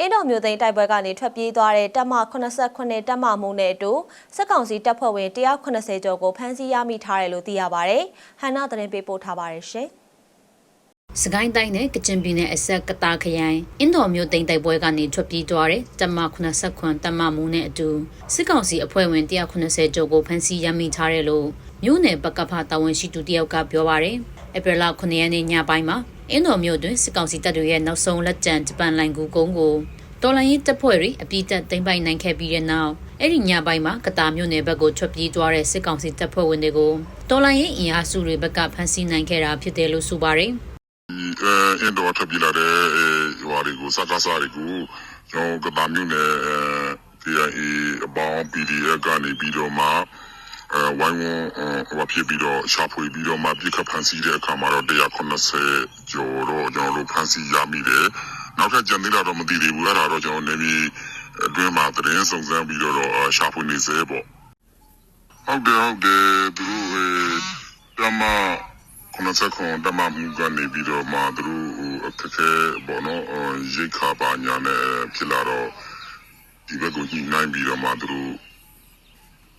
အင်းတော်မျိုးသိန်းတိုက်ပွဲကနေထွက်ပြေးသွားတဲ့တပ်မ89တပ်မမှုနဲ့အတူစစ်ကောင်စီတပ်ဖွဲ့ဝင်180ကျော်ကိုဖမ်းဆီးရမိထားတယ်လို့သိရပါဗျ။ဟန်နာသတင်းပေးပို့ထားပါတယ်ရှင်။စကိုင်းတိုင်းနဲ့ကချင်ပြည်နယ်အဆက်ကတာခရိုင်အင်းတော်မျိုးတိမ်တိုက်ပွဲကနေထွက်ပြေးသွားတဲ့တမ89တမမူနဲ့အတူစစ်ကောင်စီအဖွဲ့ဝင်190ကျော်ကိုဖမ်းဆီးရမိထားတယ်လို့မြို့နယ်ပကဖတာဝန်ရှိသူတယောက်ကပြောပါရယ်ဧပြီလ9ရက်နေ့ညပိုင်းမှာ အင်းတော်မျိုးတွင်စစ်ကောင်စီတပ်တွေရဲ့နောက်ဆုံးလက်ကျန်ဂျပန်လိုင်ကူကုန်းကိုတော်လိုင်းရေးတပ်ဖွဲ့တွေအပြစ်တက်သိမ်းပိုက်နိုင်ခဲ့ပြီးတဲ့နောက်အဲ့ဒီညပိုင်းမှာကတာမြို့နယ်ဘက်ကိုထွက်ပြေးသွားတဲ့စစ်ကောင်စီတပ်ဖွဲ့ဝင်တွေကိုတော်လိုင်းရေးအင်အားစုတွေဘက်ကဖမ်းဆီးနိုင်ခဲ့တာဖြစ်တယ်လို့ဆိုပါရယ်ဒီအဲအင်ဒိုထပ်ပြလာတဲ့အဲဟိုဟာတွေကိုစကားစားတွေကိုကျွန်တော်ကဘာမျိုးနဲ့အဲ TIA အပေါင်း PDF ကနေပြီးတော့မှ အဲဝိုင်းဝန်းဟိုဖြစ်ပြီးတော့ရှာဖွေပြီးတော့မှပြစ်ခတ်ဖန်ဆီးတဲ့အခါမှာတော့190ကျော်တော့ကျွန်တော်တို့ဖန်ဆီးရမိတယ်နောက်ထပ်ကြံသေးတာတော့မသိသေးဘူးအဲ့ဒါတော့ကျွန်တော်နေပြီးအတွင်းမှာသတင်းစုံစမ်းပြီးတော့ရှာဖွေနေစေပေါ့ဟုတ်တယ်ဟုတ်တယ်သူတို့အဲတမခုနစခွန်တမမှုကနေပြီးတော့မှသူတို့ဟိုအခက်ခဲပေါ့နော်အော်ရိတ်ခါပါညာနဲ့ဖြစ်လာတော့ဒီဘက်ကိုညှိနှိုင်းပြီးတော့မှသူတို့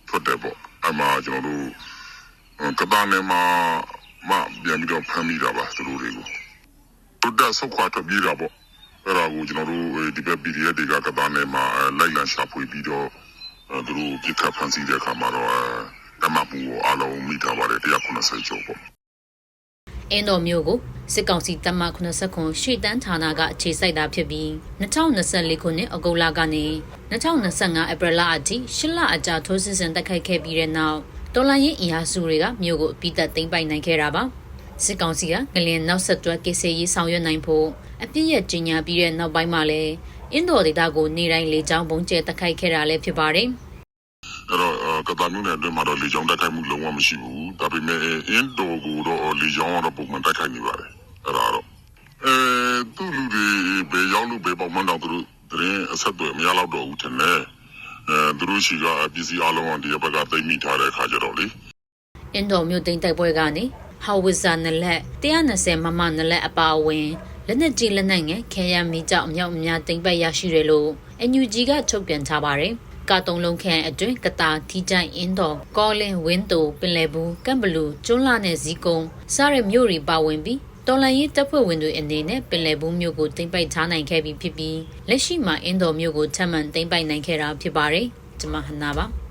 ထွက်တယ်ပေါ့ အမှကျွန်တော်တို့ဟိုကတာနဲ့မှမပြန်ပြီးတော့ဖမ်းမိတာပါသူတို့တွေကိုသူတက်ဆုတ်ခွာထွက်ပြေးတာပေါ့အဲ့ဒါကိုကျွန်တော်တို့ဒီဘက် PDF တွေကကတာနဲ့မှလိုက်လံရှာဖွေပြီးတော့အဲသူတို့ပြစ်ခတ်ဖမ်းဆီးတဲ့အခါမှာတော့အဲတမမှုကိုအလုံးမိထားပါတယ်190ကျော်ပေါ့အင်းတော်မျိုးကို စစ်ကောင်စီတပ်မ89ရှေ့တန်းဌာနကအခြေစိုက်တာဖြစ်ပြီး2024ခုနှစ်ဩဂုတ်လကနေ2025ဧပြီလအထိရှစ်လအကြာထိုးစစ်ဆင်တိုက်ခိုက်ခဲ့ပြီးတဲ့နောက်တော်လိုင်းရင်အင်အားစုတွေကမြို့ကိုအပိသက်သိမ်းပိုက်နိုင်ခဲ့တာပါစစ်ကောင်စီကငလျင်နောက်ဆက်တွဲကိစ္စရေးဆောင်ရွက်နိုင်ဖို့အပြစ်ရကြီးညာပြီးတဲ့နောက်ပိုင်းမှာလည်းအင်းတော်ဒေသကိုနေတိုင်းလေကြောင်းပုံကျဲတိုက်ခိုက်ခဲ့တာလည်းဖြစ်ပါတယ်အဲ့တော့အဲကတာမျိုးနဲ့အတွင်းမှာတော့လေကြောင်းတိုက်ခိုက်မှုလုံးဝမရှိဘူးဒါပေမဲ့အင်းတော်ကိုတော့လေကြောင်းကတော့ပုံမှန်တိုက်ခိုက်နေပါတယ်အဲ့ဒါတော့ အဲသူ့လူတွေဘယ်ရောက်လို့ဘယ်ပေါက်မှန်းတော့သူတို့တရင်အဆက်အသွယ်မရတော့တော့ဘူးထင်တယ်အဲသူတို့ရှိကပစ္စည်းအလုံးအောင်ဒီဘက်ကသိမ့်မိထားတဲ့ခါကြတော့လေအင်းတော်မြို့သိမ်းတိုက်ပွဲကနေဟာဝစ်ဇာနလက်120မမနလက်အပါအဝင်လက်နက်ကြီးလက်နက်ငယ်ခဲရမီကြောက်အမြောက်အများသိမ်းပိုက်ရရှိတယ်လို့ NUG ကထုတ်ပြန်ထားပါတယ်။ကာတုံလုံးခန့်အတွင်းကတာထီကြိုင်အင်းတော်ကောလင်ဝင်းတိုပင်လယ်ဘူးကမ်ဘလူကျွန်းလာနဲ့ဇီကုံစားတဲ့မြို့တွေပါဝင်ပြီး တော်လန်ရေးတပ်ဖွဲ့ဝင်တွေအနေနဲ့ပင်လယ်ဘူးမြို့ကိုသိမ်းပိုက်ထားနိုင်ခဲ့ပြီးဖြစ်ပြီးလက်ရှိမှာအင်းတော်မြို့ကိုထပ်မံသိမ်းပိုက်နိုင်ခဲ့တာဖြစ်ပါတယ်။ကျွန်မဟနာပါ။